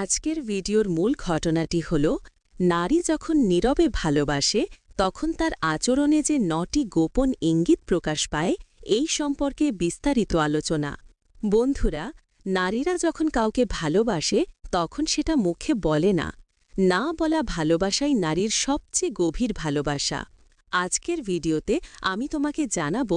আজকের ভিডিওর মূল ঘটনাটি হল, নারী যখন নীরবে ভালোবাসে, তখন তার আচরণে যে নটি গোপন ইঙ্গিত প্রকাশ পায়, এই সম্পর্কে বিস্তারিত আলোচনা। বন্ধুরা, নারীরা যখন কাউকে ভালোবাসে, তখন সেটা মুখে বলে না। না বলা ভালোবাসাই নারীর সবচেয়ে গভীর ভালোবাসা। আজকের ভিডিওতে আমি তোমাকে জানাব,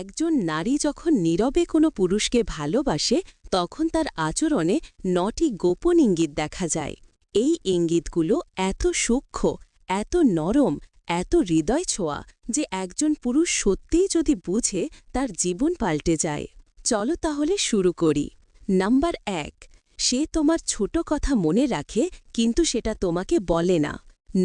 একজন নারী যখন নীরবে কোনো পুরুষকে ভালোবাসে, তখন তার আচরণে নটি গোপন ইঙ্গিত দেখা যায়। এই ইঙ্গিতগুলো এত সূক্ষ্ম, এত নরম, এত হৃদয় ছোঁয়া যে একজন পুরুষ সত্যিই যদি বুঝে, তার জীবন পাল্টে যায়। চলো তাহলে শুরু করি। নাম্বার এক, সে তোমার ছোট কথা মনে রাখে, কিন্তু সেটা তোমাকে বলে না।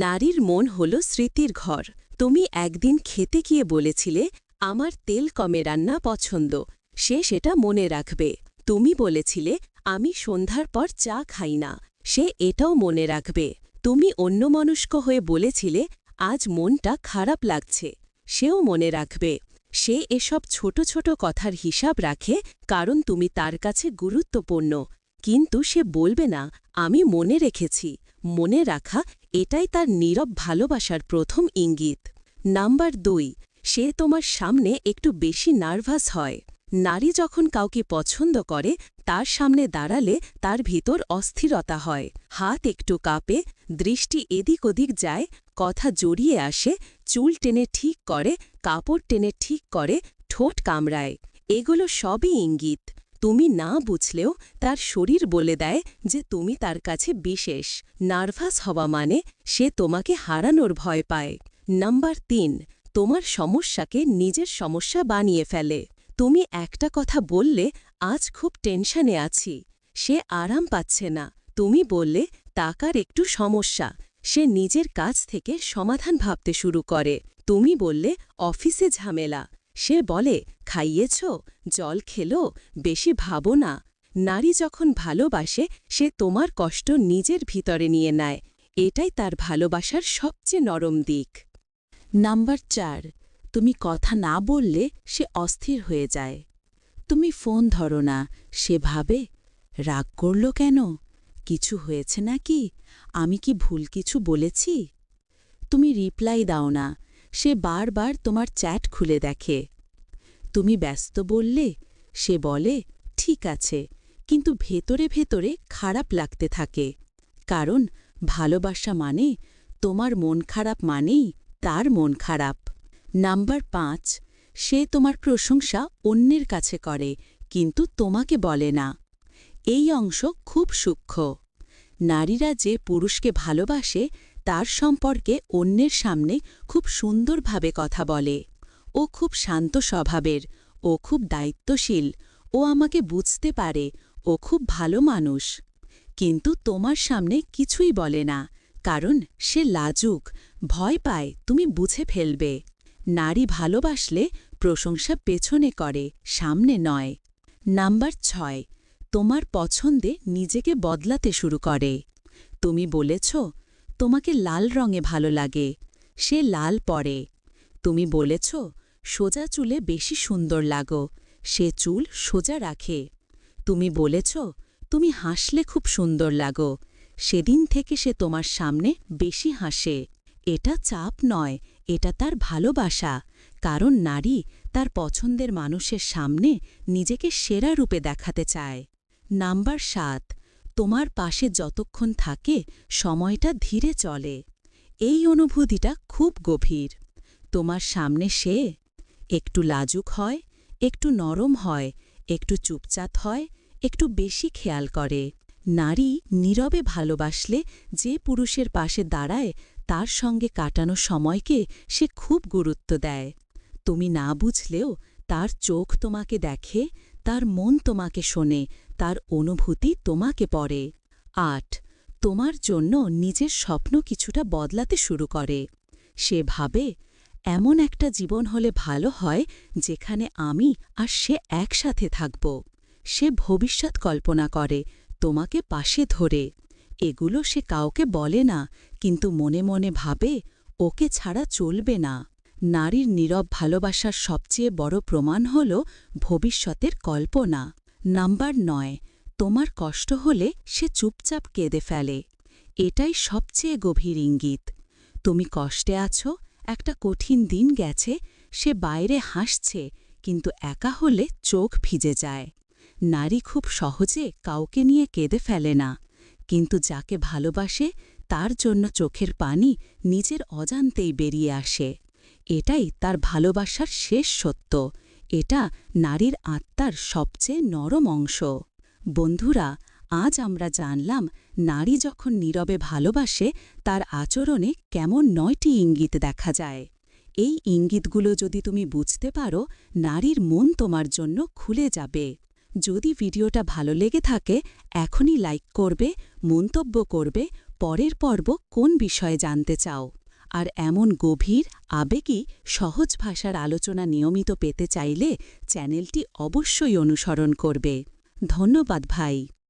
নারীর মন হল স্মৃতির ঘর। তুমি একদিন খেতে গিয়ে বলেছিলে, আমার তেল কমে রান্না পছন্দ, সে সেটা মনে রাখবে। তুমি বলেছিলে, আমি সন্ধ্যার পর চা খাই না, সে এটাও মনে রাখবে। তুমি অন্যমনস্ক হয়ে বলেছিলে, আজ মনটা খারাপ লাগছে, সেও মনে রাখবে। সে এসব ছোট ছোট কথার হিসাব রাখে, কারণ তুমি তার কাছে গুরুত্বপূর্ণ। কিন্তু সে বলবে না, আমি মনে রেখেছি, মনে রাখা, এটাই তার নীরব ভালোবাসার প্রথম ইঙ্গিত। নাম্বার দুই, সে তোমার সামনে একটু বেশি নার্ভাস হয়। নারী যখন কাউকে পছন্দ করে, তার সামনে দাঁড়ালে তার ভিতর অস্থিরতা হয়। হাত একটু কাঁপে, দৃষ্টি এদিক ওদিক যায়, কথা জড়িয়ে আসে, চুল টেনে ঠিক করে, কাপড় টেনে ঠিক করে, ঠোঁট কামড়ায়। এগুলো সবই ইঙ্গিত। তুমি না বুঝলেও তার শরীর বলে দেয় যে তুমি তার কাছে বিশেষ। নার্ভাস হওয়া মানে সে তোমাকে হারানোর ভয় পায়। নাম্বার তিন, তোমার সমস্যাকে নিজের সমস্যা বানিয়ে ফেলে। তুমি একটা কথা বললে, আজ খুব টেনশনে আছি। সে আরাম পাচ্ছে না। তুমি বললে, টাকার একটু সমস্যা। সে নিজের কাছ থেকে সমাধান ভাবতে শুরু করে। তুমি বললে, অফিসে ঝামেলা। সে বলে, খাইয়েছ? জল খেলো? বেশি ভাবো না। নারী যখন ভালোবাসে, সে তোমার কষ্ট নিজের ভিতরে নিয়ে নেয়। এটাই তার ভালোবাসার সবচেয়ে নরম দিক। নাম্বার চার, তুমি কথা না বললে সে অস্থির হয়ে যায়। তুমি ফোন ধরো না সে ভাবে রাগ করল কেন? কিছু হয়েছে নাকি? আমি কি ভুল কিছু বলেছি? তুমি রিপ্লাই দাও না, সে বারবার তোমার চ্যাট খুলে দেখে। তুমি ব্যস্ত বললে, সে বলে, ঠিক আছে। কিন্তু ভেতরে ভেতরে খারাপ লাগতে থাকে। কারণ ভালোবাসা মানে তোমার মন খারাপ মানেই তার মন খারাপ। নাম্বার পাঁচ, সে তোমার প্রশংসা অন্যের কাছে করে, কিন্তু তোমাকে বলে না। এই অংশ খুব সূক্ষ্ম। নারীরা যে পুরুষকে ভালোবাসে, তার সম্পর্কে অন্যের সামনে খুব সুন্দরভাবে কথা বলে। ও খুব শান্ত স্বভাবের, ও খুব দায়িত্বশীল, ও আমাকে বুঝতে পারে, ও খুব ভালো মানুষ। কিন্তু তোমার সামনে কিছুই বলে না, কারণ সে লাজুক ভয় পায়, তুমি বুঝে ফেলবে। নারী ভালোবাসলে প্রশংসা পেছনে করে, সামনে নয়। নাম্বার ছয়, তোমার পছন্দে নিজেকে বদলাতে শুরু করে। তুমি বলেছ, তোমাকে লাল রঙে ভালো লাগে, সে লাল পরে। তুমি বলেছ, সোজা চুলে বেশি সুন্দর লাগো, সে চুল সোজা রাখে। তুমি বলেছ, তুমি হাসলে খুব সুন্দর লাগো, সেদিন থেকে সে তোমার সামনে বেশি হাসে। এটা চাপ নয়, এটা তার ভালোবাসা, কারণ নারী তার পছন্দের মানুষের সামনে নিজেকে সেরা রূপে দেখাতে চায়। নাম্বার সাত, তোমার পাশে যতক্ষণ থাকে সময়টা ধীরে চলে। এই অনুভূতিটা খুব গভীর। তোমার সামনে সে একটু লাজুক হয়, একটু নরম হয়, একটু চুপচাপ হয়, একটু বেশি খেয়াল করে। নারী নীরবে ভালোবাসলে যে পুরুষের পাশে দাঁড়ায় তার সঙ্গে কাটানো সময়কে সে খুব গুরুত্ব দেয়। তুমি না বুঝলেও তার চোখ তোমাকে দেখে, তার মন তোমাকে শোনে, তার অনুভূতি তোমাকে পড়ে। আট, তোমার জন্য নিজের স্বপ্ন কিছুটা বদলাতে শুরু করে। সে ভাবে, এমন একটা জীবন হলে ভালো হয় যেখানে আমি আর সে একসাথে থাকব। সে ভবিষ্যৎ কল্পনা করে, তোমাকে পাশে ধরে। এগুলো সে কাউকে বলে না, কিন্তু মনে মনে ভাবে, ওকে ছাড়া চলবে না। নারীর নীরব ভালোবাসার সবচেয়ে বড় প্রমাণ হল ভবিষ্যতের কল্পনা। নাম্বার নয়, তোমার কষ্ট হলে সে চুপচাপ কেঁদে ফেলে। এটাই সবচেয়ে গভীর ইঙ্গিত। তুমি কষ্টে আছো, একটা কঠিন দিন গেছে, সে বাইরে হাসছে, কিন্তু একা হলে চোখ ভিজে যায়। নারী খুব সহজে কাউকে নিয়ে কেঁদে ফেলে না। কিন্তু যাকে ভালোবাসে, তার জন্য চোখের পানি নিজের অজান্তেই বেরিয়ে আসে। এটাই তার ভালোবাসার শেষ সত্য। এটা নারীর আত্মার সবচেয়ে নরম অংশ। বন্ধুরা, আজ আমরা জানলাম নারী যখন নীরবে ভালোবাসে, তার আচরণে কেমন নয়টি ইঙ্গিত দেখা যায়। এই ইঙ্গিতগুলো যদি তুমি বুঝতে পারো, নারীর মন তোমার জন্য খুলে যাবে। যদি ভিডিওটা ভালো লেগে থাকে, এখনই লাইক করবে, মন্তব্য করবে, পরের পর্ব কোন বিষয়ে জানতে চাও। আর এমন গভীর, আবেগী, সহজ ভাষার আলোচনা নিয়মিত পেতে চাইলে চ্যানেলটি অবশ্যই অনুসরণ করবে। ধন্যবাদ ভাই।